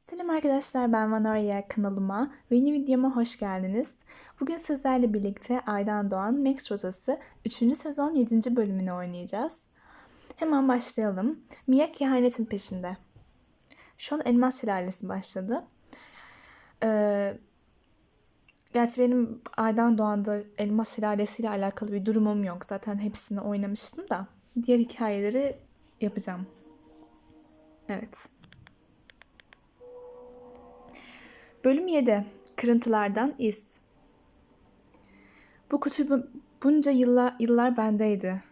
Selam arkadaşlar ben Vanoria kanalıma ve yeni videoma hoş geldiniz. Bugün sizlerle birlikte Aydan Doğan Max Rotası 3. sezon 7. bölümünü oynayacağız. Hemen başlayalım. Mia kehanetin peşinde. Şu an Elmas Şelalesi başladı. Ee, gerçi benim Aydan Doğan'da Elmas Şelalesi ile alakalı bir durumum yok. Zaten hepsini oynamıştım da. Diğer hikayeleri yapacağım. Evet. Bölüm 7. Kırıntılardan iz. Bu kutu bu- bunca yıllar, yıllar bendeydi.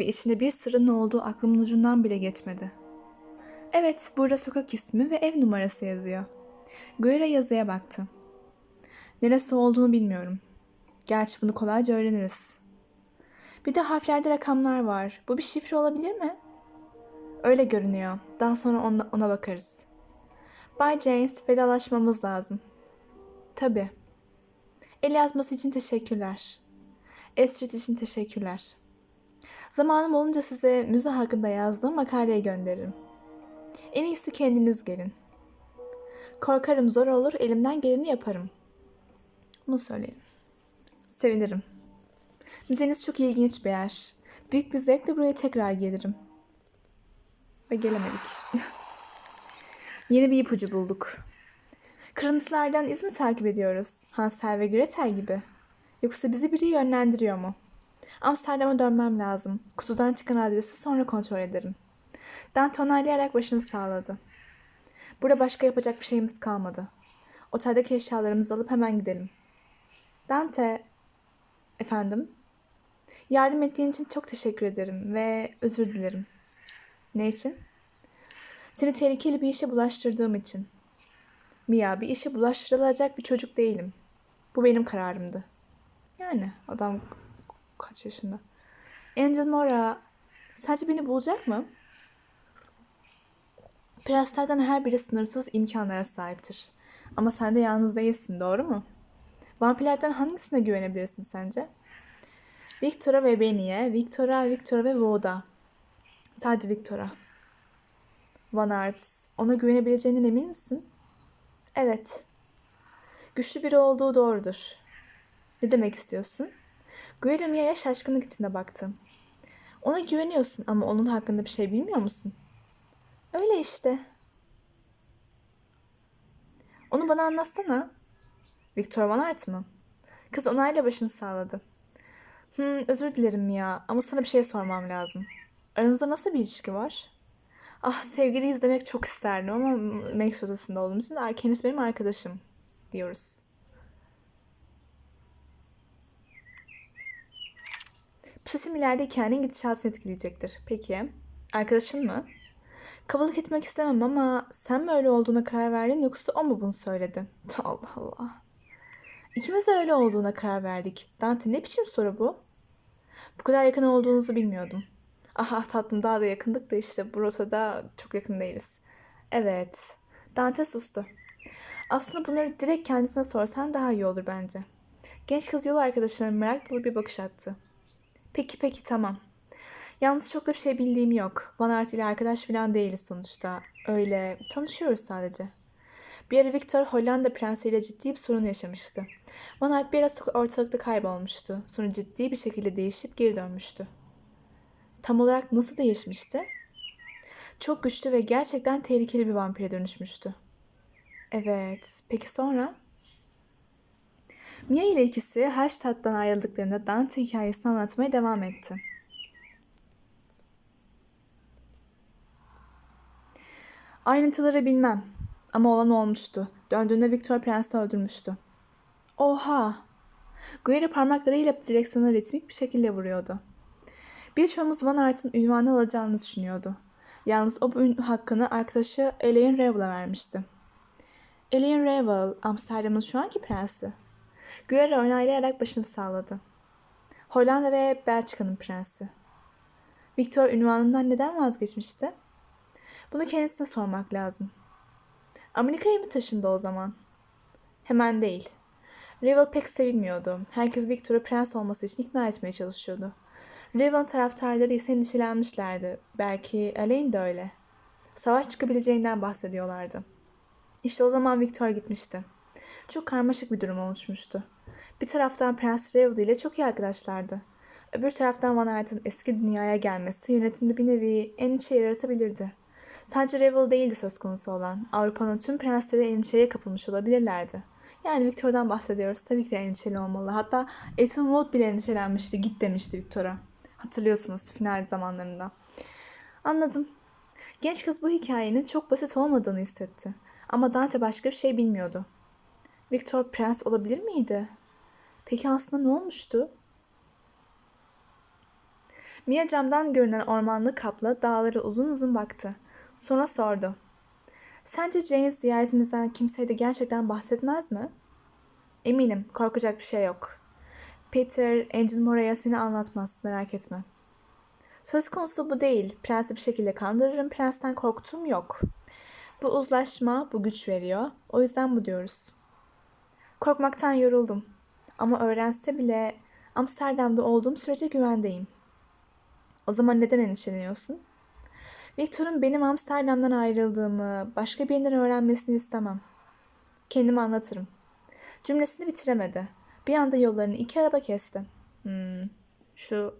Ve içinde bir sırrın olduğu aklımın ucundan bile geçmedi. Evet, burada sokak ismi ve ev numarası yazıyor. Guerra yazıya baktı. Neresi olduğunu bilmiyorum. Gerçi bunu kolayca öğreniriz. Bir de harflerde rakamlar var. Bu bir şifre olabilir mi? Öyle görünüyor. Daha sonra ona, ona bakarız. Bay James, vedalaşmamız lazım. Tabii. El yazması için teşekkürler. Estrid için teşekkürler. Zamanım olunca size müze hakkında yazdığım makaleyi gönderirim. En iyisi kendiniz gelin. Korkarım zor olur, elimden geleni yaparım. Bunu söyleyin. Sevinirim. Müzeniz çok ilginç bir yer. Büyük bir zevkle buraya tekrar gelirim. Ve gelemedik. Yeni bir ipucu bulduk. Kırıntılardan iz mi takip ediyoruz? Hansel ve Gretel gibi. Yoksa bizi biri yönlendiriyor mu? Amsterdam'a dönmem lazım. Kutudan çıkan adresi sonra kontrol ederim. Dante onaylayarak başını sağladı. Burada başka yapacak bir şeyimiz kalmadı. Oteldeki eşyalarımızı alıp hemen gidelim. Dante, efendim? Yardım ettiğin için çok teşekkür ederim ve özür dilerim. Ne için? Seni tehlikeli bir işe bulaştırdığım için. Mia bir işe bulaştırılacak bir çocuk değilim. Bu benim kararımdı. Yani adam kaç yaşında? Angel Mora sence beni bulacak mı? Prenslerden her biri sınırsız imkanlara sahiptir. Ama sen de yalnız değilsin, doğru mu? Vampirlerden hangisine güvenebilirsin sence? Victor'a ve Benny'e, Victor'a, Victor'a ve Voda. Sadece Victor'a. Van Arts, ona güvenebileceğinden emin misin? Evet. Güçlü biri olduğu doğrudur. Ne demek istiyorsun? Mia'ya şaşkınlık içinde baktı. Ona güveniyorsun ama onun hakkında bir şey bilmiyor musun? Öyle işte. Onu bana anlatsana. Victor Van Art mı? Kız onayla başını sağladı. Hmm, özür dilerim Mia ama sana bir şey sormam lazım. Aranızda nasıl bir ilişki var? Ah sevgili izlemek çok isterdim ama Max odasında olduğum için Arkenis benim arkadaşım diyoruz. Bu seçim ileride hikayenin gidişatını etkileyecektir. Peki, arkadaşın mı? Kabalık etmek istemem ama sen mi öyle olduğuna karar verdin yoksa o mu bunu söyledi? Allah Allah. İkimiz de öyle olduğuna karar verdik. Dante ne biçim soru bu? Bu kadar yakın olduğunuzu bilmiyordum. Aha tatlım daha da yakındık da işte bu rotada çok yakın değiliz. Evet. Dante sustu. Aslında bunları direkt kendisine sorsan daha iyi olur bence. Genç kız yol arkadaşına merak dolu bir bakış attı. Peki peki tamam. Yalnız çok da bir şey bildiğim yok. Van Aert ile arkadaş falan değiliz sonuçta. Öyle tanışıyoruz sadece. Bir ara Victor Hollanda prensiyle ciddi bir sorun yaşamıştı. Van Aert biraz ortalıkta kaybolmuştu. Sonra ciddi bir şekilde değişip geri dönmüştü. Tam olarak nasıl değişmişti? Çok güçlü ve gerçekten tehlikeli bir vampire dönüşmüştü. Evet, peki sonra? Mia ile ikisi Hallstatt'tan ayrıldıklarında Dante hikayesini anlatmaya devam etti. Ayrıntıları bilmem ama olan olmuştu. Döndüğünde Victor Prensi öldürmüştü. Oha! Guerra parmaklarıyla direksiyona ritmik bir şekilde vuruyordu. Birçoğumuz Van Art'ın ünvanı alacağını düşünüyordu. Yalnız o ün hakkını arkadaşı Elaine Ravel'a vermişti. Elaine Ravel, Amsterdam'ın şu anki prensi. Guerra onaylayarak başını sağladı. Hollanda ve Belçika'nın prensi. Victor ünvanından neden vazgeçmişti? Bunu kendisine sormak lazım. Amerika'ya mı taşındı o zaman? Hemen değil. Ravel pek sevilmiyordu. Herkes Victor'u prens olması için ikna etmeye çalışıyordu. Raven taraftarları ise endişelenmişlerdi. Belki Elaine de öyle. Savaş çıkabileceğinden bahsediyorlardı. İşte o zaman Victor gitmişti. Çok karmaşık bir durum oluşmuştu. Bir taraftan Prens Revel ile çok iyi arkadaşlardı. Öbür taraftan Van Aert'in eski dünyaya gelmesi yönetimde bir nevi endişe yaratabilirdi. Sadece Revel değildi söz konusu olan. Avrupa'nın tüm prensleri endişeye kapılmış olabilirlerdi. Yani Victor'dan bahsediyoruz. Tabii ki endişeli olmalı. Hatta Ethan Wood bile endişelenmişti. Git demişti Victor'a. Hatırlıyorsunuz final zamanlarında. Anladım. Genç kız bu hikayenin çok basit olmadığını hissetti. Ama Dante başka bir şey bilmiyordu. Victor prens olabilir miydi? Peki aslında ne olmuştu? Mia camdan görünen ormanlık kapla dağlara uzun uzun baktı. Sonra sordu. Sence Jane ziyaretimizden kimseye de gerçekten bahsetmez mi? Eminim korkacak bir şey yok. Peter, Angel Mora'ya seni anlatmaz merak etme. Söz konusu bu değil. Prensi bir şekilde kandırırım. Prensten korktuğum yok. Bu uzlaşma bu güç veriyor. O yüzden bu diyoruz. Korkmaktan yoruldum. Ama öğrense bile Amsterdam'da olduğum sürece güvendeyim. O zaman neden endişeleniyorsun? Victor'un benim Amsterdam'dan ayrıldığımı, başka birinden öğrenmesini istemem. Kendimi anlatırım. Cümlesini bitiremedi. Bir anda yollarını iki araba kesti. Hmm, şu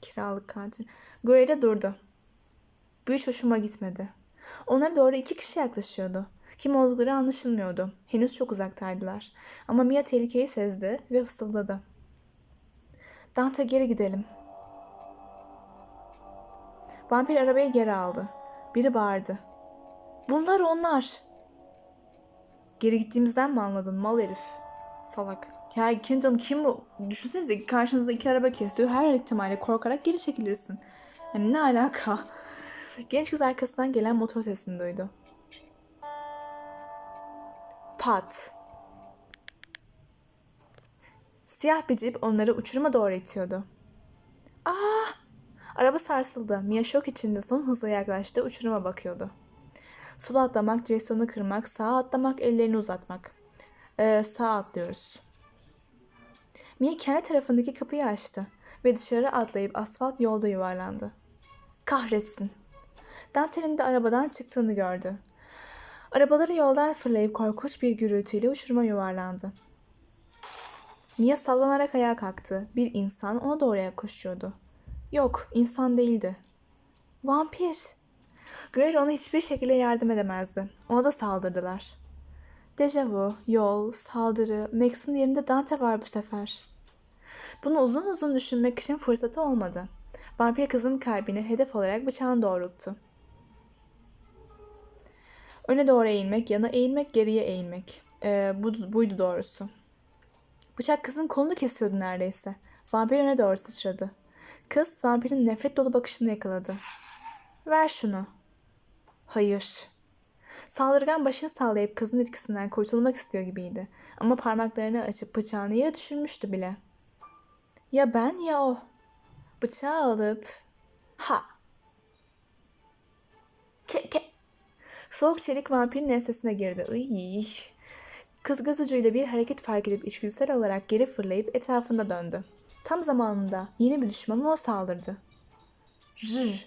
kiralık katil. Guerre durdu. Bu hiç hoşuma gitmedi. Onlara doğru iki kişi yaklaşıyordu. Kim oldukları anlaşılmıyordu. Henüz çok uzaktaydılar. Ama Mia tehlikeyi sezdi ve fısıldadı. Dante geri gidelim. Vampir arabayı geri aldı. Biri bağırdı. Bunlar onlar. Geri gittiğimizden mi anladın mal herif? Salak. Ya kim canım kim bu? Düşünsenize karşınızda iki araba kesiyor. Her ihtimalle korkarak geri çekilirsin. Yani ne alaka? Genç kız arkasından gelen motor sesini duydu. Pat. Siyah bir cip onları uçuruma doğru itiyordu. Ah! Araba sarsıldı. Mia şok içinde son hızla yaklaştı. Uçuruma bakıyordu. Sola atlamak, direksiyonu kırmak, sağa atlamak, ellerini uzatmak. Ee, sağa atlıyoruz. Mia kendi tarafındaki kapıyı açtı ve dışarı atlayıp asfalt yolda yuvarlandı. Kahretsin. Dante'nin de arabadan çıktığını gördü. Arabaları yoldan fırlayıp korkunç bir gürültüyle uçuruma yuvarlandı. Mia sallanarak ayağa kalktı. Bir insan ona doğru koşuyordu. Yok, insan değildi. Vampir. Greer ona hiçbir şekilde yardım edemezdi. Ona da saldırdılar. Dejavu, yol, saldırı, Max'in yerinde Dante var bu sefer. Bunu uzun uzun düşünmek için fırsatı olmadı. Vampir kızın kalbini hedef olarak bıçağını doğrulttu. Öne doğru eğilmek, yana eğilmek, geriye eğilmek. Ee, bu, buydu doğrusu. Bıçak kızın kolunu kesiyordu neredeyse. Vampir öne doğru sıçradı. Kız vampirin nefret dolu bakışını yakaladı. Ver şunu. Hayır. Saldırgan başını sallayıp kızın etkisinden kurtulmak istiyor gibiydi. Ama parmaklarını açıp bıçağını yere düşürmüştü bile. Ya ben ya o. Bıçağı alıp... Ha! Ke ke! Soğuk çelik vampirin ensesine girdi. Iy. Kız göz ucuyla bir hareket fark edip içgüdüsel olarak geri fırlayıp etrafında döndü. Tam zamanında yeni bir düşman ona saldırdı. Rrr.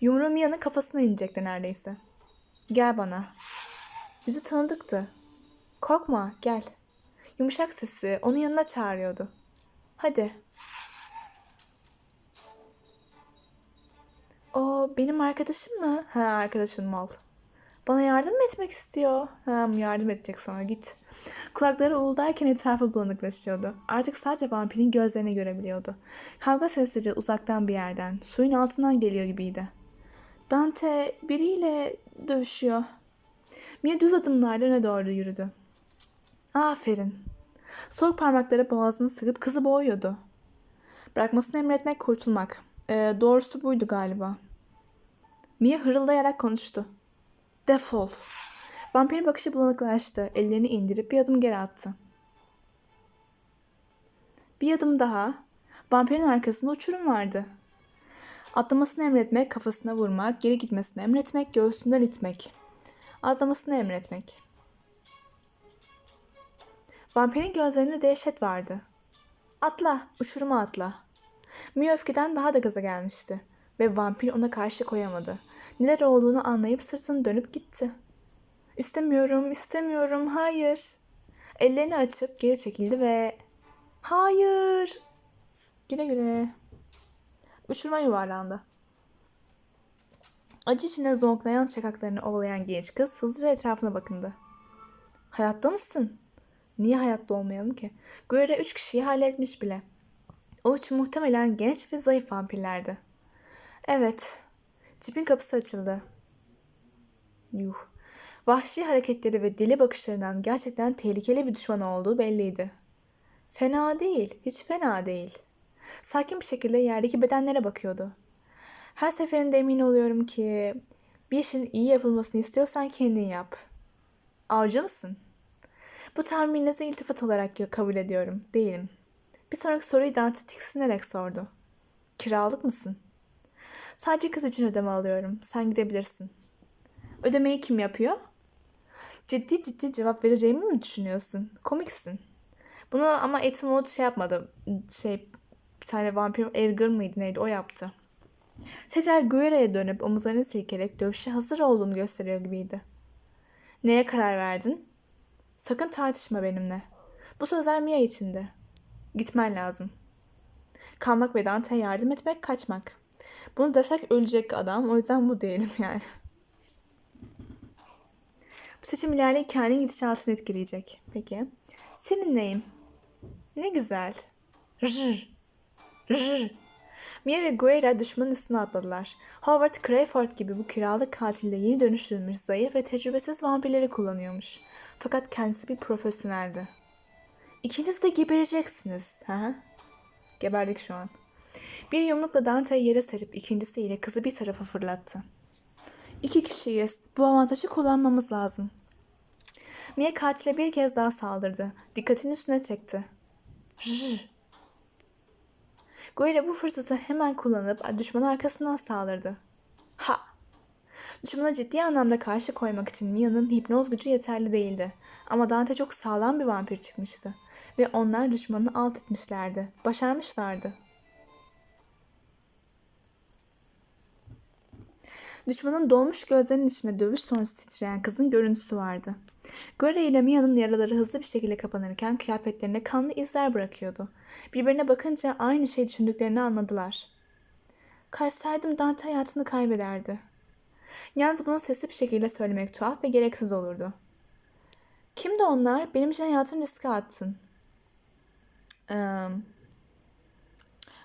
Yumruğu Mia'nın kafasına inecekti neredeyse. Gel bana. Yüzü tanıdıktı. Korkma gel. Yumuşak sesi onun yanına çağırıyordu. Hadi. O benim arkadaşım mı? Ha arkadaşın mal. Bana yardım mı etmek istiyor? Ha yardım edecek sana git. Kulakları uğuldarken etrafı bulanıklaşıyordu. Artık sadece vampirin gözlerini görebiliyordu. Kavga sesleri uzaktan bir yerden, suyun altından geliyor gibiydi. Dante biriyle dövüşüyor. Mia düz adımlarla öne doğru yürüdü. Aferin. Soğuk parmakları boğazını sıkıp kızı boğuyordu. Bırakmasını emretmek kurtulmak. Ee, doğrusu buydu galiba. Mia hırıldayarak konuştu. Defol. Vampirin bakışı bulanıklaştı. Ellerini indirip bir adım geri attı. Bir adım daha. Vampirin arkasında uçurum vardı. Atlamasını emretmek, kafasına vurmak, geri gitmesini emretmek, göğsünden itmek. Atlamasını emretmek. Vampirin gözlerinde dehşet vardı. Atla, uçuruma atla. Mia öfkeden daha da gaza gelmişti ve vampir ona karşı koyamadı. Neler olduğunu anlayıp sırtını dönüp gitti. İstemiyorum, istemiyorum, hayır. Ellerini açıp geri çekildi ve... Hayır. Güle güle. Uçurma yuvarlandı. Acı içinde zonklayan şakaklarını ovalayan genç kız hızlıca etrafına bakındı. Hayatta mısın? Niye hayatta olmayalım ki? Guerra üç kişiyi halletmiş bile. O üç muhtemelen genç ve zayıf vampirlerdi. Evet. Cipin kapısı açıldı. Yuh. Vahşi hareketleri ve deli bakışlarından gerçekten tehlikeli bir düşman olduğu belliydi. Fena değil, hiç fena değil. Sakin bir şekilde yerdeki bedenlere bakıyordu. Her seferinde emin oluyorum ki bir işin iyi yapılmasını istiyorsan kendin yap. Avcı mısın? Bu tahmininizi iltifat olarak kabul ediyorum. Değilim. Bir sonraki soruyu Dante tiksinerek sordu. Kiralık mısın? Sadece kız için ödeme alıyorum. Sen gidebilirsin. Ödemeyi kim yapıyor? Ciddi ciddi cevap vereceğimi mi düşünüyorsun? Komiksin. Bunu ama Etmod şey yapmadı. Şey bir tane vampir Edgar mıydı neydi o yaptı. Tekrar Guerra'ya dönüp omuzlarını silkerek dövüşe hazır olduğunu gösteriyor gibiydi. Neye karar verdin? Sakın tartışma benimle. Bu sözler Mia içindi. Gitmen lazım. Kalmak ve Dante'ye yardım etmek kaçmak. Bunu desek ölecek adam. O yüzden bu diyelim yani. Bu seçim ileride hikayenin gidişatını etkileyecek. Peki. Senin neyim? Ne güzel. Rrr. Rrr. Mia ve Guerra düşmanın üstüne atladılar. Howard Crayford gibi bu kiralık katilde yeni dönüştürülmüş zayıf ve tecrübesiz vampirleri kullanıyormuş. Fakat kendisi bir profesyoneldi. İkiniz de gebereceksiniz. Ha? Geberdik şu an. Bir yumrukla Dante'yi yere serip ikincisiyle kızı bir tarafa fırlattı. İki kişiyiz. Bu avantajı kullanmamız lazım. Mia katile bir kez daha saldırdı. Dikkatini üstüne çekti. Rrr. Guerra bu fırsatı hemen kullanıp düşmanın arkasından saldırdı. Ha! Düşmana ciddi anlamda karşı koymak için Mia'nın hipnoz gücü yeterli değildi. Ama Dante çok sağlam bir vampir çıkmıştı. Ve onlar düşmanını alt etmişlerdi. Başarmışlardı. Düşmanın dolmuş gözlerinin içinde dövüş sonrası titreyen kızın görüntüsü vardı. Guerra ile Mia'nın yaraları hızlı bir şekilde kapanırken kıyafetlerine kanlı izler bırakıyordu. Birbirine bakınca aynı şey düşündüklerini anladılar. Kaçsaydım Dante hayatını kaybederdi. Yalnız bunu sesli bir şekilde söylemek tuhaf ve gereksiz olurdu. Kimdi onlar? Benim için hayatımı riske attın. Ee,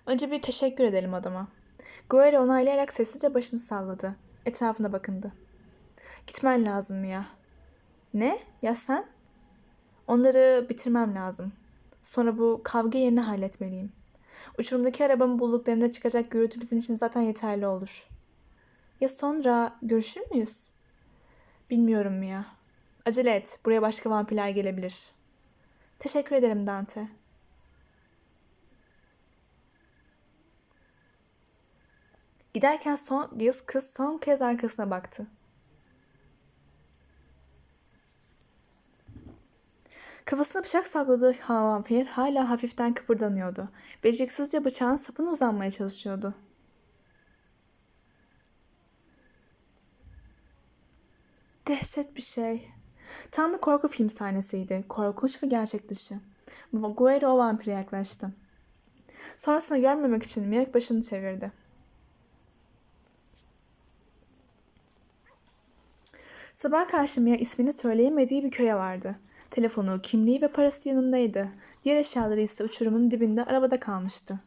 önce bir teşekkür edelim adama. Guerra onaylayarak sessizce başını salladı. Etrafına bakındı. Gitmen lazım Mia. Ne? Ya sen? Onları bitirmem lazım. Sonra bu kavga yerini halletmeliyim. Uçurumdaki arabamı bulduklarında çıkacak gürültü bizim için zaten yeterli olur. Ya sonra görüşür müyüz? Bilmiyorum Mia. Acele et. Buraya başka vampirler gelebilir. Teşekkür ederim Dante. Giderken son yaz kız son kez arkasına baktı. Kafasına bıçak sapladığı vampir hala hafiften kıpırdanıyordu. Beceriksizce bıçağın sapına uzanmaya çalışıyordu. Dehşet bir şey. Tam bir korku film sahnesiydi. Korkunç ve gerçek dışı. Guerra o vampire yaklaştı. Sonrasında görmemek için Miyak başını çevirdi. Sabah karşı Mia ismini söyleyemediği bir köye vardı. Telefonu, kimliği ve parası yanındaydı. Diğer eşyaları ise uçurumun dibinde arabada kalmıştı.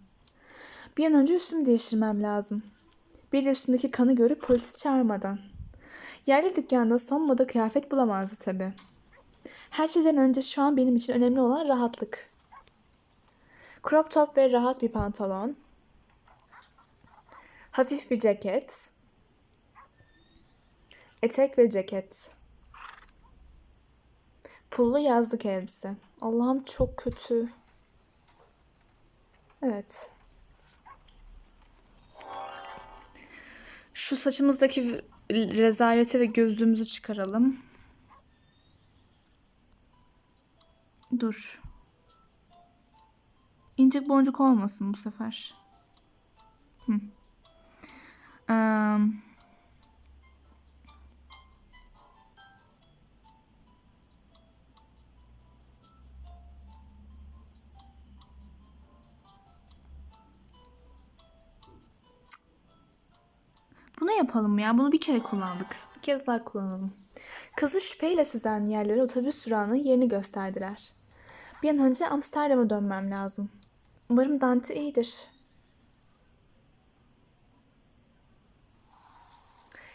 Bir an önce üstümü değiştirmem lazım. Bir de üstümdeki kanı görüp polisi çağırmadan. Yerli dükkanda son moda kıyafet bulamazdı tabi. Her şeyden önce şu an benim için önemli olan rahatlık. Crop top ve rahat bir pantolon. Hafif bir ceket. Etek ve ceket. Pullu yazlık elbise. Allah'ım çok kötü. Evet. Şu saçımızdaki rezaleti ve gözlüğümüzü çıkaralım. Dur. İncik boncuk olmasın bu sefer. Hı. Um, yapalım ya. Bunu bir kere kullandık. Bir kez daha kullanalım. Kızı şüpheyle süzen yerlere otobüs durağının yerini gösterdiler. Bir an önce Amsterdam'a dönmem lazım. Umarım Dante iyidir.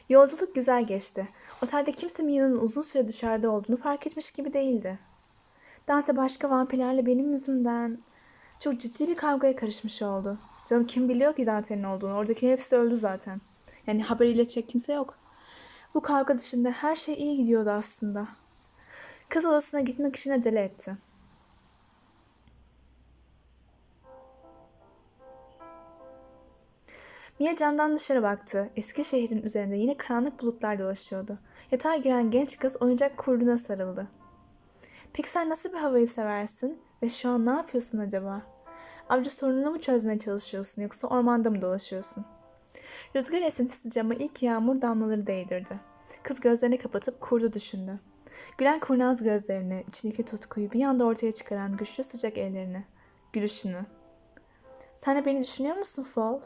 Yolculuk güzel geçti. Otelde kimse Mia'nın uzun süre dışarıda olduğunu fark etmiş gibi değildi. Dante başka vampirlerle benim yüzümden çok ciddi bir kavgaya karışmış oldu. Canım kim biliyor ki Dante'nin olduğunu? Oradaki hepsi öldü zaten. Yani haber iletecek kimse yok. Bu kavga dışında her şey iyi gidiyordu aslında. Kız odasına gitmek için acele etti. Mia camdan dışarı baktı. Eski şehrin üzerinde yine karanlık bulutlar dolaşıyordu. Yatağa giren genç kız oyuncak kurduna sarıldı. Peki sen nasıl bir havayı seversin? Ve şu an ne yapıyorsun acaba? Avcı sorununu mu çözmeye çalışıyorsun yoksa ormanda mı dolaşıyorsun? Rüzgar esintisi cama ilk yağmur damlaları değdirdi. Kız gözlerini kapatıp kurdu düşündü. Gülen kurnaz gözlerini, içindeki tutkuyu bir anda ortaya çıkaran güçlü sıcak ellerini, gülüşünü. Sen de beni düşünüyor musun Fall?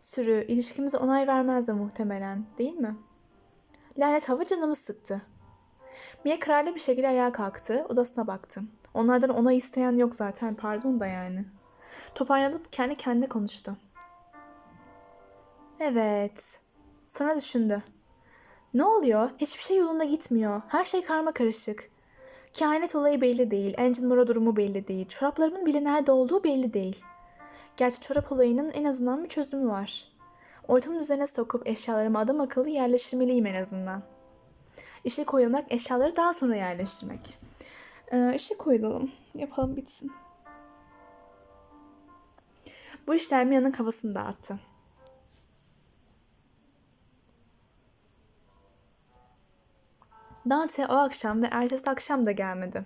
Sürü ilişkimize onay vermezdi muhtemelen, değil mi? Lanet hava canımı sıktı. Mia kararlı bir şekilde ayağa kalktı, odasına baktı. Onlardan onay isteyen yok zaten, pardon da yani. Toparlanıp kendi kendine konuştu. Evet. Sonra düşündü. Ne oluyor? Hiçbir şey yolunda gitmiyor. Her şey karma karışık. Kehanet olayı belli değil. Angel Mora durumu belli değil. Çoraplarımın bile nerede olduğu belli değil. Gerçi çorap olayının en azından bir çözümü var. Ortamın üzerine sokup eşyalarımı adam akıllı yerleştirmeliyim en azından. İşe koyulmak, eşyaları daha sonra yerleştirmek. Ee, işe koyulalım. Yapalım bitsin. Bu işler Mia'nın kafasını dağıttı. Dante o akşam ve ertesi akşam da gelmedi.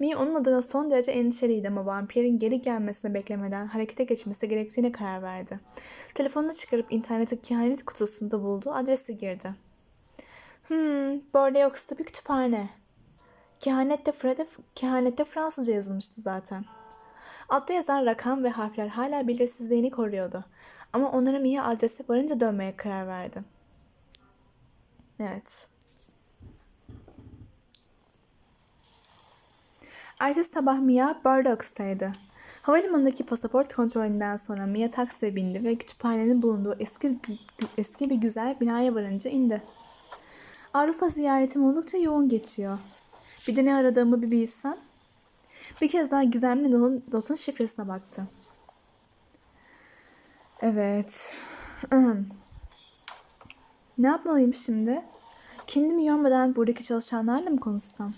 Mia onun adına son derece endişeliydi ama vampirin geri gelmesini beklemeden harekete geçmesi gerektiğine karar verdi. Telefonunu çıkarıp internete kehanet kutusunda bulduğu adrese girdi. Hmm, Bordeaux'ta bir kütüphane. Kehanette, Fred'e, kehanette Fransızca yazılmıştı zaten. Altta yazan rakam ve harfler hala belirsizliğini koruyordu. Ama onlara Mia adrese varınca dönmeye karar verdi. Evet. Ertesi sabah Mia Bordeaux'taydı. Havalimanındaki pasaport kontrolünden sonra Mia taksiye bindi ve kütüphanenin bulunduğu eski eski bir güzel binaya varınca indi. Avrupa ziyaretim oldukça yoğun geçiyor. Bir de ne aradığımı bir bilsem. Bir kez daha gizemli dotun şifresine baktı. Evet. ne yapmalıyım şimdi? Kendimi yormadan buradaki çalışanlarla mı konuşsam?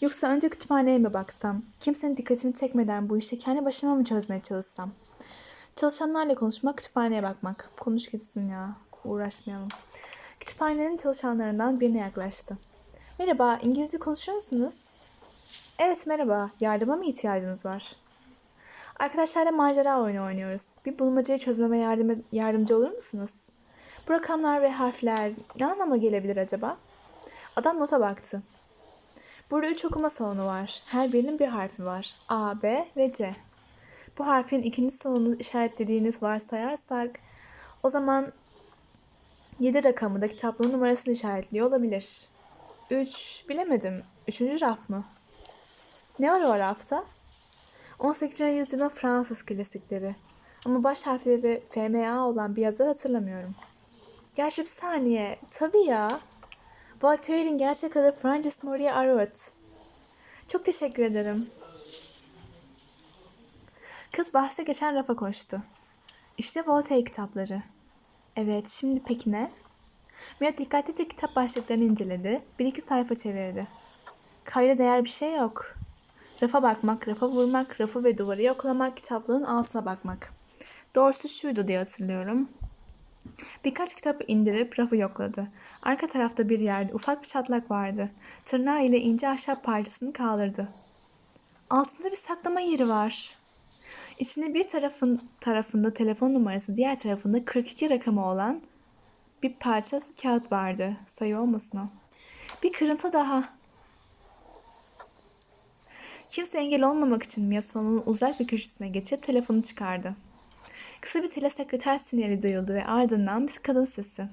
Yoksa önce kütüphaneye mi baksam? Kimsenin dikkatini çekmeden bu işi kendi başıma mı çözmeye çalışsam? Çalışanlarla konuşmak, kütüphaneye bakmak. Konuş gitsin ya. Uğraşmayalım. Kütüphanenin çalışanlarından birine yaklaştı. Merhaba, İngilizce konuşuyor musunuz? Evet, merhaba. Yardıma mı ihtiyacınız var? Arkadaşlarla macera oyunu oynuyoruz. Bir bulmacayı çözmeme yardım yardımcı olur musunuz? Bu rakamlar ve harfler ne anlama gelebilir acaba? Adam nota baktı. Burada üç okuma salonu var. Her birinin bir harfi var. A, B ve C. Bu harfin ikinci salonu işaretlediğiniz varsayarsak o zaman 7 rakamı da kitaplığın numarasını işaretliyor olabilir. 3 bilemedim. Üçüncü raf mı? Ne var o rafta? 18. yüzyılın Fransız klasikleri. Ama baş harfleri FMA olan bir yazar hatırlamıyorum. Gerçi bir saniye. Tabii ya. Voltaire'in gerçek adı Francis Maria Arrot. Çok teşekkür ederim. Kız bahse geçen rafa koştu. İşte Voltaire kitapları. Evet, şimdi peki ne? Mia dikkatlice kitap başlıklarını inceledi. Bir iki sayfa çevirdi. Kayda değer bir şey yok. Rafa bakmak, rafa vurmak, rafı ve duvarı yoklamak, kitaplığın altına bakmak. Doğrusu şuydu diye hatırlıyorum. Birkaç kitabı indirip rafı yokladı. Arka tarafta bir yerde ufak bir çatlak vardı. Tırnağı ile ince ahşap parçasını kaldırdı. Altında bir saklama yeri var. İçinde bir tarafın tarafında telefon numarası, diğer tarafında 42 rakamı olan bir parça kağıt vardı. Sayı olmasın o. Bir kırıntı daha. Kimse engel olmamak için Mia salonun uzak bir köşesine geçip telefonu çıkardı. Kısa bir telesekreter sinyali duyuldu ve ardından bir kadın sesi.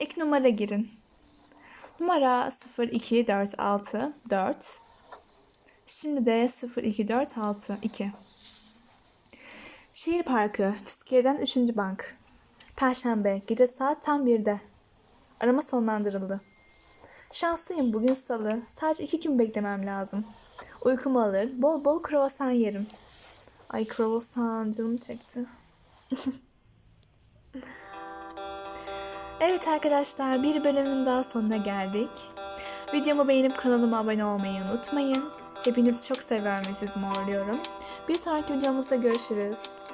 İlk numara girin. Numara 0246 4. Şimdi de 0246 2. Şehir Parkı, Fiskiye'den 3. Bank. Perşembe, gece saat tam 1'de. Arama sonlandırıldı. Şanslıyım bugün salı. Sadece iki gün beklemem lazım. Uykumu alır, bol bol kruvasan yerim. Ay kruvasan canım çekti. evet arkadaşlar bir bölümün daha sonuna geldik. Videomu beğenip kanalıma abone olmayı unutmayın. Hepinizi çok seviyorum ve sizi morluyorum. Bir sonraki videomuzda görüşürüz.